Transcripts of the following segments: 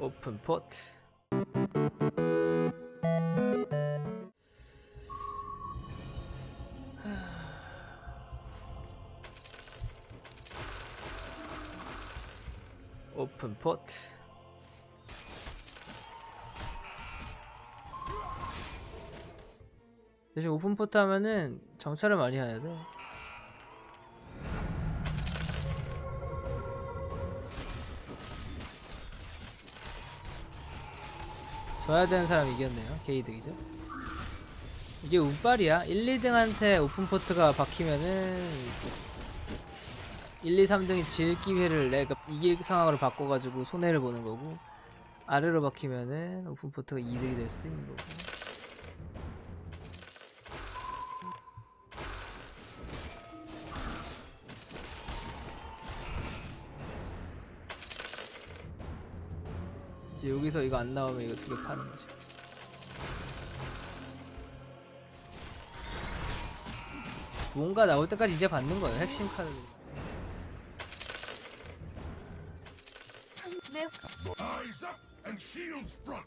오픈 포트. 오픈 포트. 대신 오픈 포트 하면은 정찰을 많이 해야 돼 져야 되는 사람이 이겼네요. 게이득이죠. 이게 운빨이야. 1, 2등한테 오픈포트가 박히면은 1, 2, 3등이 질 기회를 내가 이길 상황으로 바꿔가지고 손해를 보는 거고 아래로 박히면은 오픈포트가 이득이 될 수도 있는 거고 이제 여기서 이거 안 나오면 이거 두 개 파는 거지. 뭔가 나올 때까지 이제 받는 거예요. 핵심 카드. Eyes up and shields front.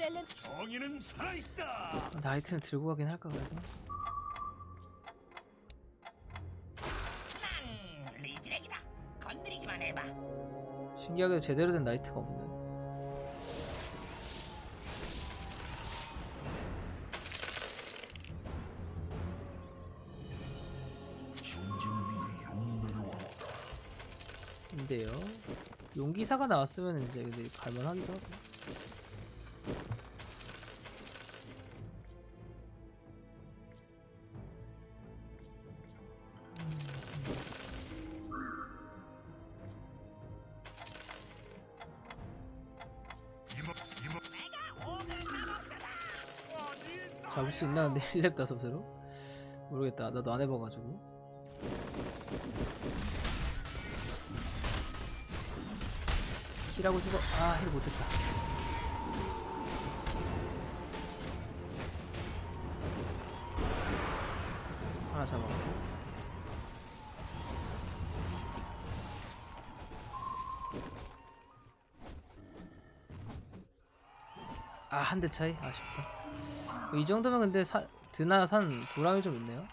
셀렘 정의는 살아있다. 나이트는 들고 가긴 할까 그래도. 난 리즈렉이다. 건드리기만 해봐. 신기하게도 제대로 된 나이트가 없네. 근데요. 용기사가 나왔으면 이제 근데 갈만하기도 하고. 잡을 수 있나 근데 1렙 다섯으로? 모르겠다. 나도 안 해봐가지고. 힐하고 죽어. 아, 힐 못했다. 하나 잡았고. 아, 한 대 차이? 아쉽다. 이 정도면 근데 사, 드나 산 보람이 좀 있네요.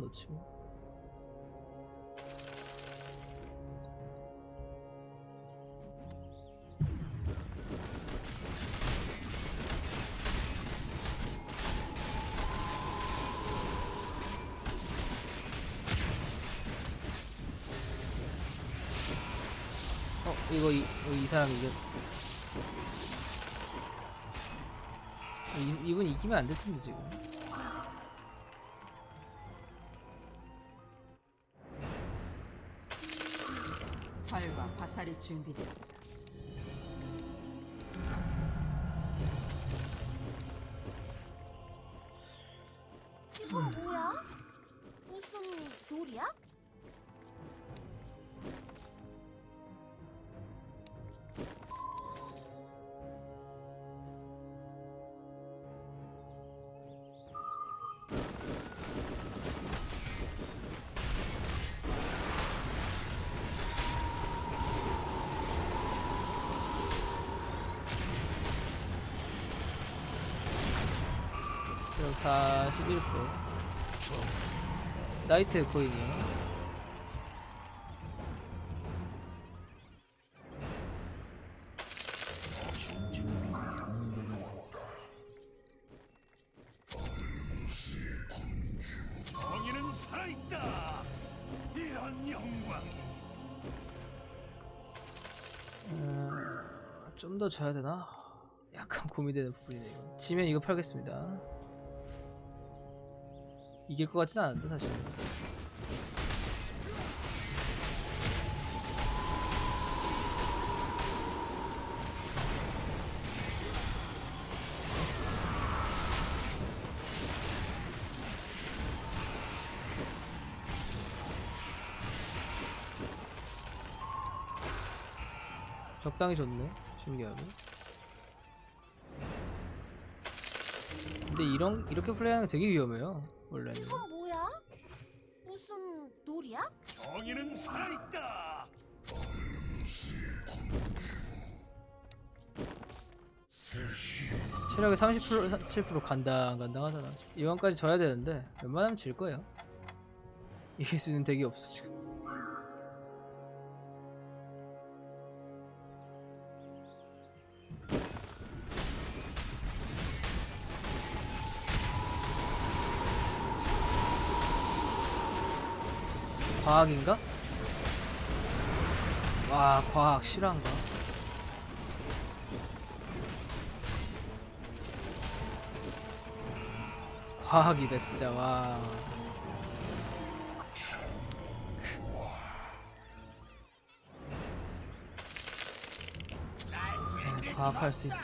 놓지 뭐. 사람 이겼 이, 이분 이기면 안 될 텐데 지금 활과 화살이 준비되었다. 이건 뭐야? 무슨 놀이야? 41% 나이트 코인이요 정의는 살아있다. 이런 영광. 좀더 져야 되나? 약간 고민되는 부분이네 이거 지면 이거 팔겠습니다 이길 것 같진 않은데 사실. 적당히 좋네 신기하네. 근데 이런 이렇게 플레이하는 게 되게 위험해요. 원래는 이건 뭐야? 무슨 놀이야? 정의는 살아있다. 체력이 30% 7% 간당 간당하잖아 이번까지 져야 되는데 웬만하면 질 거예요 이길 수 있는 덱이 없어 지금 과학인가? 와 과학 실화인가? 과학이다 진짜 와 아, 과학할 수 있지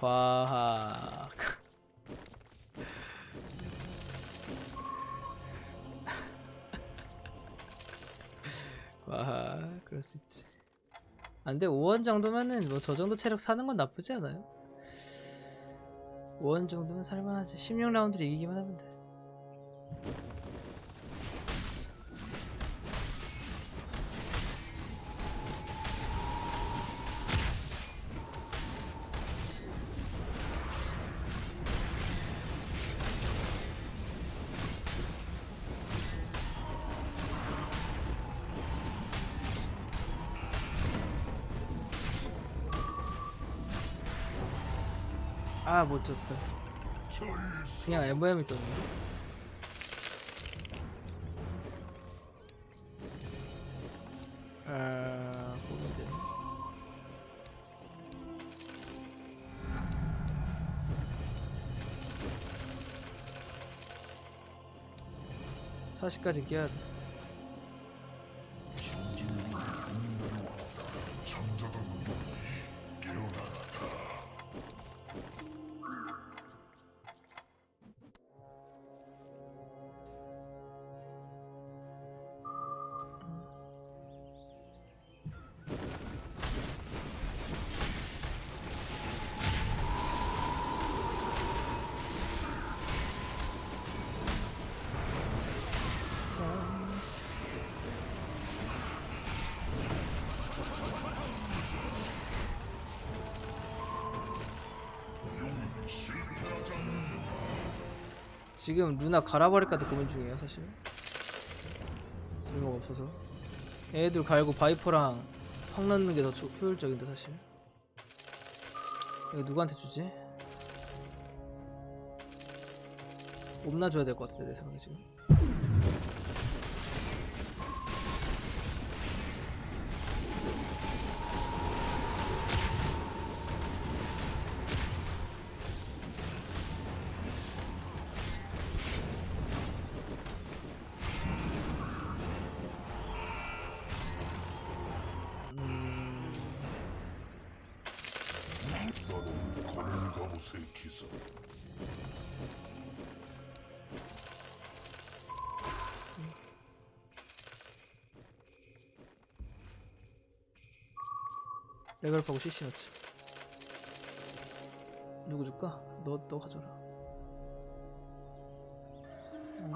과학 과학 그럴 수 있지. 안돼 5원 정도면은 뭐 저 정도 체력 사는 건 나쁘지 않아요. 5원 정도면 살만하지. 16라운드를 이기기만 하면 돼 아, 못 줬다. 그냥 MVM이 떴네. 아, 고민되네. 사시까지 깨야 돼. 지금 루나 갈아버릴까도 고민 중이에요 사실. 쓸모가 없어서. 얘들 갈고 바이퍼랑 확 넣는 게 더 효율적인데 사실. 이거 누구한테 주지? 옴나 줘야 될 것 같은데 내 생각에 지금 레벨업하고 CC 넣지 누구 줄까? 너, 너 가져라 음.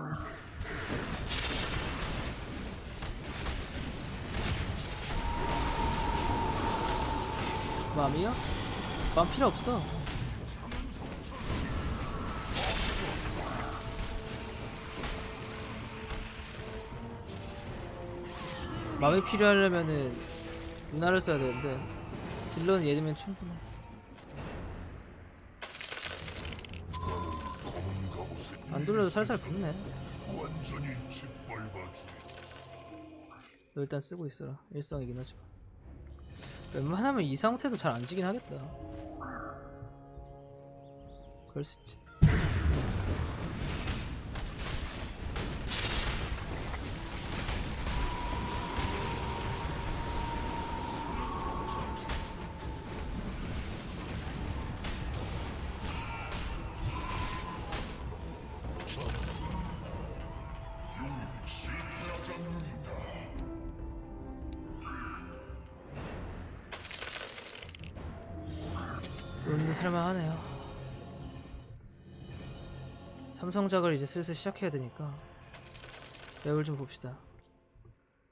맘이야? 맘 필요 없어 맘이 필요하려면은 누나를 써야 되는데 딜러는 얘들면 충분해. 안 돌려도 살살 붙네. 너 일단 쓰고 있어라. 일성이긴 하지만. 웬만하면 이 상태도 잘 안 지긴 하겠다. 그럴 수 있지 론도 살만하네요. 삼성작을 이제 슬슬 시작해야 되니까 맵을 좀 봅시다.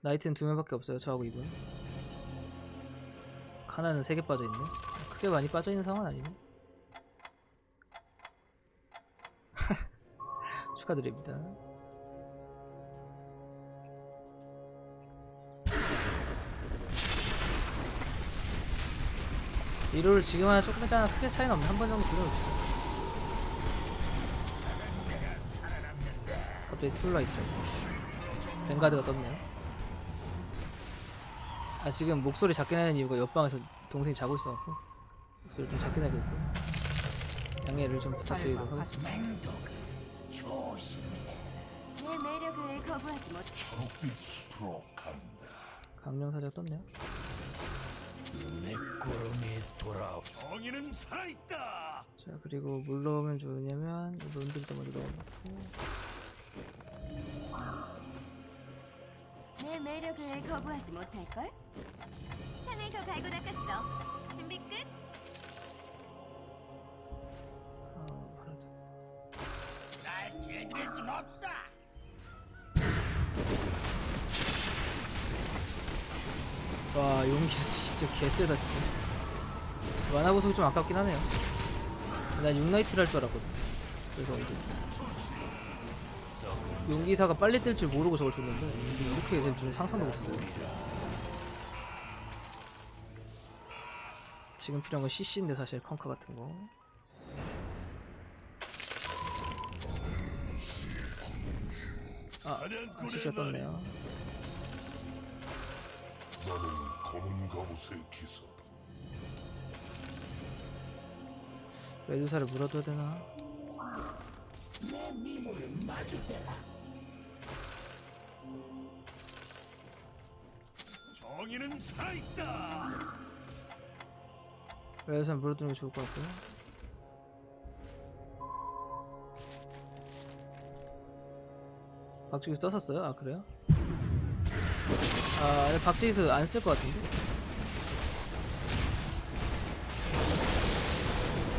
나이트는 두 명밖에 없어요. 저하고 이분. 하나는 세 개 빠져 있네. 크게 많이 빠져 있는 상황은 아니네. 축하드립니다. 리롤 지금 하나 조금 이따 크게 차이는 없네. 한번 정도 돌려봅시다. 갑자기 트롤라 있더라고. 뱅가드가 떴네요. 아 지금 목소리 작게 내는 이유가 옆방에서 동생이 자고 있어갖고 목소리 좀 작게 내고 있고 양해를 좀 부탁드리도록 하겠습니다. 내 매력을 거부하지 못. 초록빛 숲으로 간다. 강령 사작 떴네요. 내 구름이 돌아. 정의는 살아있다. 자 그리고 뭘 넣으면 좋으냐면 론들도 먼저 넣어놓고 내 매력을 거부하지 못할 걸. 산을 더 갈고 닦았어. 준비 끝. 아 바로 날 길들일 순 없다. 와 용기 진짜 개쎄다 진짜. 만화 보석이 좀 아깝긴 하네요. 난 6나이트를 할 줄 알았거든. 그래서 이제 용기사가 빨리 뜰 줄 모르고 저걸 줬는데 이렇게 될 줄은 상상도 못했어요. 지금 필요한 건 CC인데 사실 펑카 같은 거. 아, 아 CC가 떴네요 검은 갑옷의 기사다. 메두사를 물어줘야 되나? 정의는 살아있다. 메두사 물어두는 게 좋을 것 같고요. 박지기수 떴었어요? 아 그래요? 아 근데 박지기수 안쓸 것 같은데?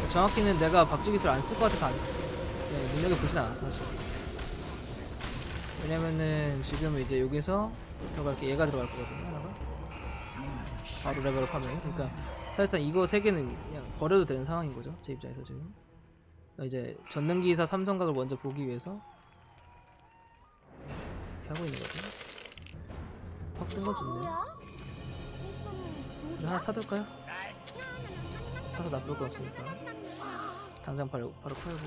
정확히는 내가 박지기수를 안쓸 것 같아서 안 네, 능력을 보진 않았어 사실. 왜냐면은 지금 이제 여기서 들어갈 게 얘가 들어갈 거거든요 하나가. 바로 레벨업 하면 그러니까 사실상 이거 세 개는 그냥 버려도 되는 상황인 거죠 제 입장에서 지금. 그러니까 이제 전능기사 삼성각을 먼저 보기 위해서 이렇게 하고 있는 거죠 확뜬건 좋네 우리 하나 사둘까요? 날 사서 나쁠 거 없으니까 당장 바로 바로 팔고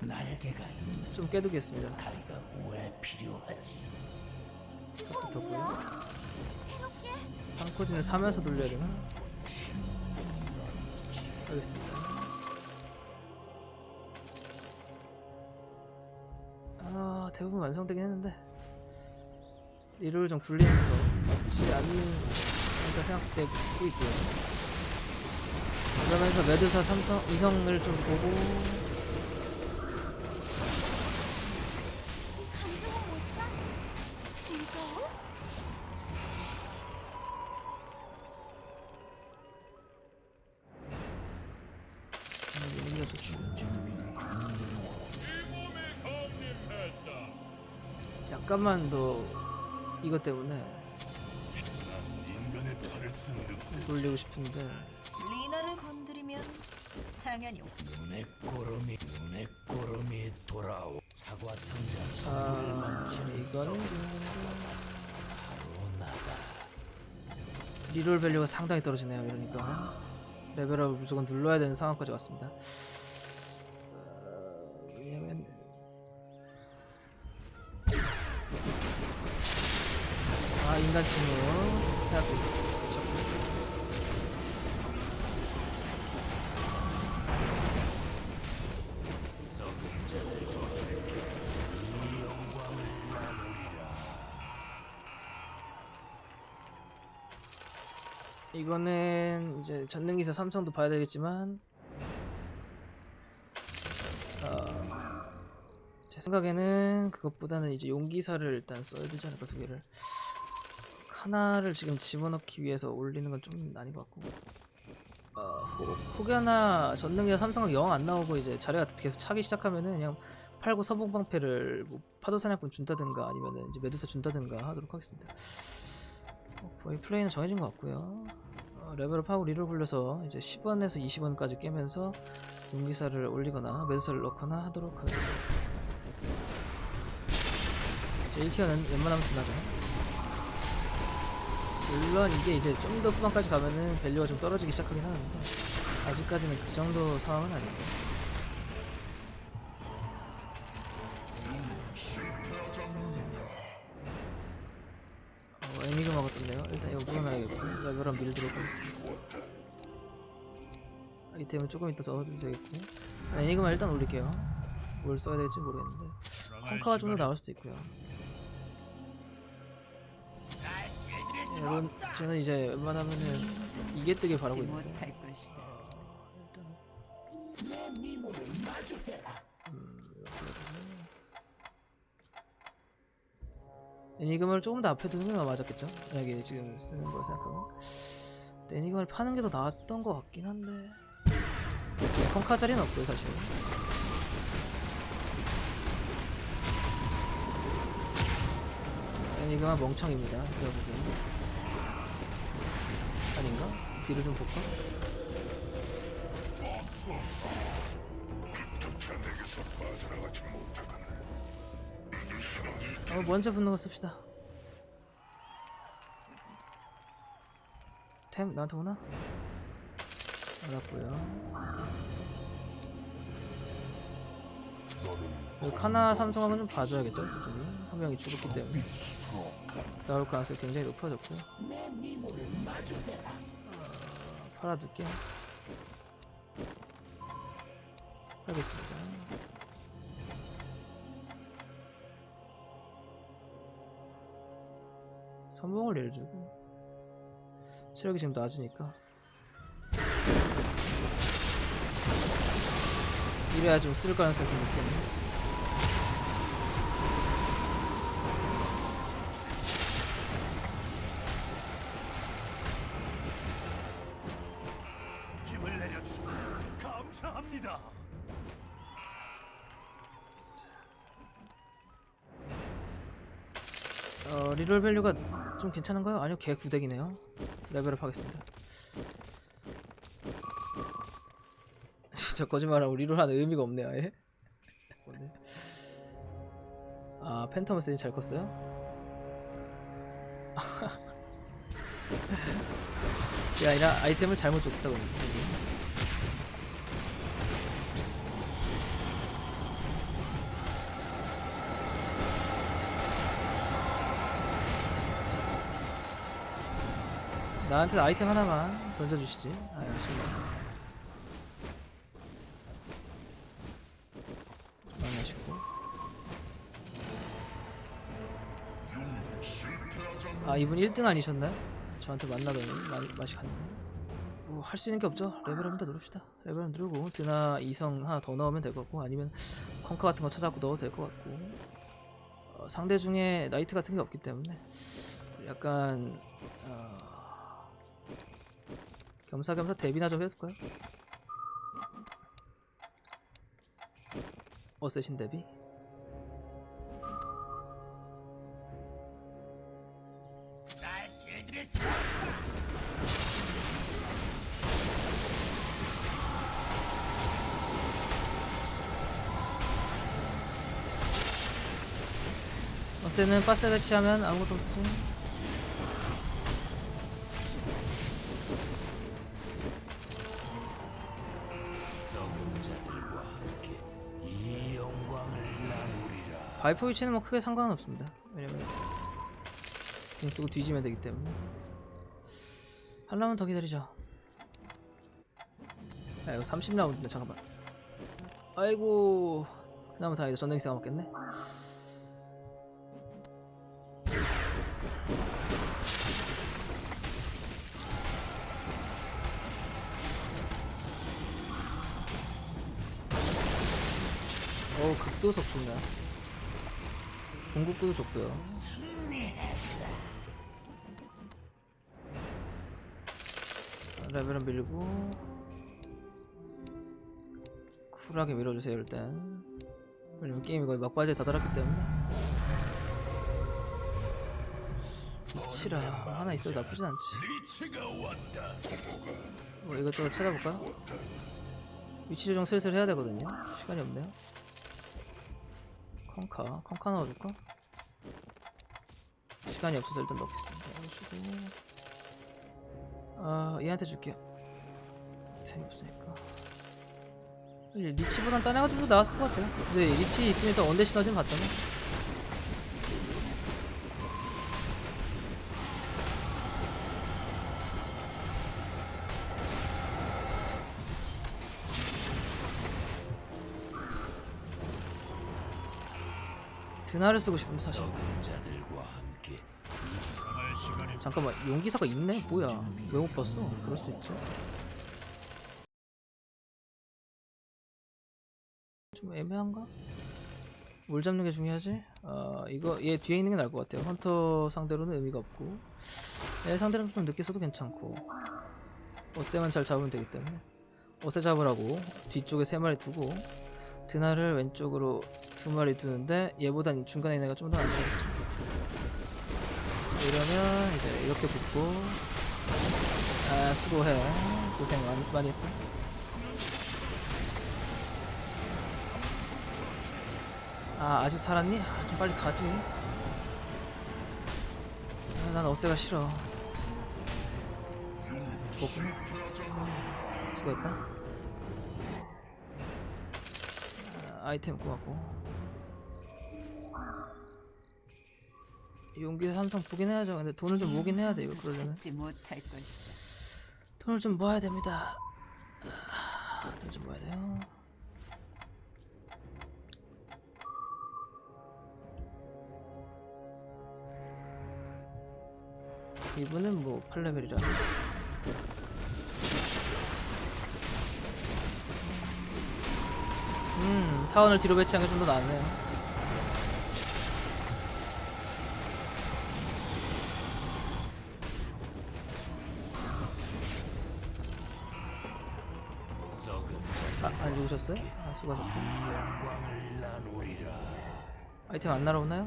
날개가 있는 좀 깨두겠습니다 다리가 왜 필요하지? 붙었고요 새롭게 상코진을 사면서 돌려야 되나? 알겠습니다. 대부분 완성되긴 했는데 이를 좀 굴리는 거 맞지 않을까 생각되고 있고요. 그러면서 메두사 삼성 이성을 좀 보고 약간만 더 이것 때문에 인간의 탈을 쓴 듯. 돌리고 싶은데. 리나를 건드리면 당연히 눈의 꼬름이 눈의 꼬름이 돌아오. 사과 상자 아 이거는 좀 바로 나다. 리롤 밸류가 상당히 떨어지네요 이러니까. 레벨업을 무조건 눌러야 되는 상황까지 왔습니다 해야죠 그쵸 이거는 이제 전능기사 삼성도 봐야 되겠지만 어, 제 생각에는 그것보다는 이제 용기사를 일단 써야 되지 않을까 두 개를 하나를 지금 집어넣기 위해서 올리는 건좀것 같고 어, 호- 혹여나 전능이나 삼성은 영 안 나오고 이제 자리가 계속 차기 시작하면은 그냥 팔고 서봉방패를 뭐 파도 사냥꾼 준다든가 아니면은 이제 메두사 준다든가 하도록 하겠습니다. 어, 거의 플레이는 정해진 것 같고요. 어, 레벨업 하고 리롤 굴려서 이제 10원에서 20원까지 깨면서 용기사를 올리거나 메두사를 넣거나 하도록 하겠습니다. 이제 1티어는 웬만하면 둔하죠. 물론 이게 이제 좀 더 후반까지 가면은 밸류가 좀 떨어지기 시작하긴 하는데 아직까지는 그 정도 상황은 아니고. 어, 애니그마가 떴네요? 일단 이거 물어놔야겠고 레벨업 밀도록 하겠습니다. 아이템을 조금 이따 더 얻어도 되겠고. 애니그마 일단 올릴게요. 뭘 써야 될지 모르겠는데. 펑카가 좀 더 나올 수도 있고요 여러분 저는 이제 웬만하면은 이게 뜨길 바라고 지 있는데 못할 것이다. 마주해라. 애니금을 조금 더 앞에 두는 게 맞았겠죠? 만약에 지금 쓰는 거 생각하면 근데 애니금을 파는 게 더 나았던 것 같긴 한데 펑카 자리는 없고요 사실 애니금은 멍청입니다 보기엔 아닌가? 뒤를 좀 볼까? 어, 먼저 붙는 거 씁시다. 템 나한테 오나? 알았고요. 카나 삼성하면 좀 봐줘야겠죠, 꾸준히. 한 명이 죽었기 때문에 나올 가능성이 굉장히 높아졌고. 내 미모를 마주해라. 팔아둘게. 팔겠습니다. 선봉을 내주고 체력이 지금 낮으니까 이래야 좀 쓸 가능성이 좀 있겠네. 리롤 밸류가 좀 괜찮은가요? 아니요, 개 구덱이네요. 레벨업 하겠습니다. 진짜 거짓말하고 리롤하는 의미가 없네요, 아예. 아, 팬텀을 쓰니 잘 컸어요? 그게 아니라 아이템을 잘못 줬다고 나한테 아이템 하나만 던져주시지. 아유, 정말. 많이. 아, 이분 1등 아니셨나요? 저한테 만나더니 마, 맛이 갔네. 뭐, 할 수 있는 게 없죠. 레벨업 더 누릅시다. 레벨업 누르고, 드나 이성 하나 더 넣으면 될 것 같고, 아니면 컨카 같은 거 찾아갖고 넣어도 될 것 같고. 어, 상대 중에 나이트 같은 게 없기 때문에, 약간, 어, 겸사겸사 데뷔나 좀 해볼까요? 어쌔신 데뷔? 어쌔는 빠세 배치하면 아무것도 없지 바이퍼 위치는 뭐 크게 상관은 없습니다. 왜냐면 공 쓰고 뒤지면 되기 때문에. 한 라운드 더 기다리죠. 아 이거 30라운드인데 잠깐만. 아이고 그나마 다행이다. 전등기사가 먹겠네. 어우 극도석 좋네 궁극기도 좋고요. 레벨은 밀고. 쿨하게 밀어주세요 일단. 왜냐면 게임이 거의 막바지에 다다랐기 때문에. 치라 하나 있어도 나쁘진 않지. 뭐 이것저것 찾아볼까요? 위치 조정 슬슬 해야 되거든요. 시간이 없네요. 콩카 콩카 넣어줄까? 시간이 없어서 일단 넣겠습니다. 넣어주고. 아 얘한테 줄게요. 재미없으니까. 리치보단 더 나았을 것 같아요. 근데 리치 있으니까 원대 시너지는 봤잖아 드나를 쓰고 싶은데 사실 잠깐만 용기사가 있네? 뭐야 왜 못 봤어? 그럴 수도 있죠 좀 애매한가? 뭘 잡는 게 중요하지? 아 이거 얘 뒤에 있는 게 나을 것 같아요 헌터 상대로는 의미가 없고 얘 상대로는 좀 늦게 써도 괜찮고 어세만 잘 잡으면 되기 때문에 어세 잡으라고 뒤쪽에 세 마리 두고 드나를 왼쪽으로 두 마리 두는데 얘보단 중간에 있는 애가 좀 더 안좋겠죠. 이러면 이제 이렇게 붙고 아 수고해. 고생 많이, 많이 했다 아 아직 살았니? 아, 좀 빨리 가지. 아, 난 어세가 싫어. 죽었구나. 수고했다 아, 아이템 고맙고 용기 삼성 보긴 해야죠. 근데 돈을 좀 모긴 해야 돼요. 그러려면 찾지 못할 것이다. 돈을 좀 모아야 됩니다. 돈 좀 모아야 돼요. 이분은 뭐 8레벨이라 음 타원을 뒤로 배치한 게 좀 더 낫네요 아, 안 죽으셨어요? 아, 수고하셨고. 아이템 안 날아오나요?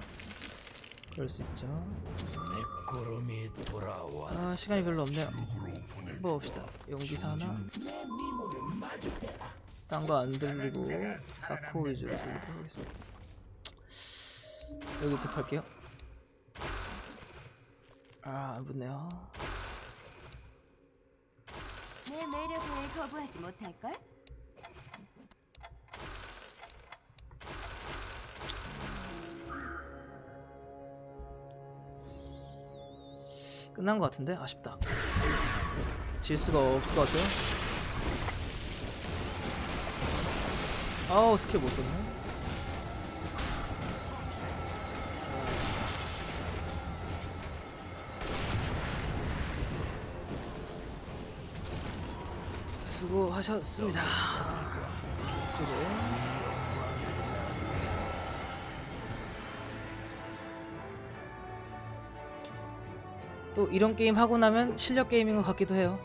그럴 수 있죠. 아 시간이 별로 없네요 뭐 봅시다 용기사 하나. 딴 거 안 들리고 사코 위주로 돌리도록 하겠습니다. 여기 득할게요. 아 안 붙네요. 내 매력을 거부하지 못할걸? 끝난 것 같은데? 아쉽다. 질 수가 없을 것 같아요 아우 스킬 못 썼네 수고하셨습니다 그죠? 또 이런 게임 하고 나면 실력 게임인 것 같기도 해요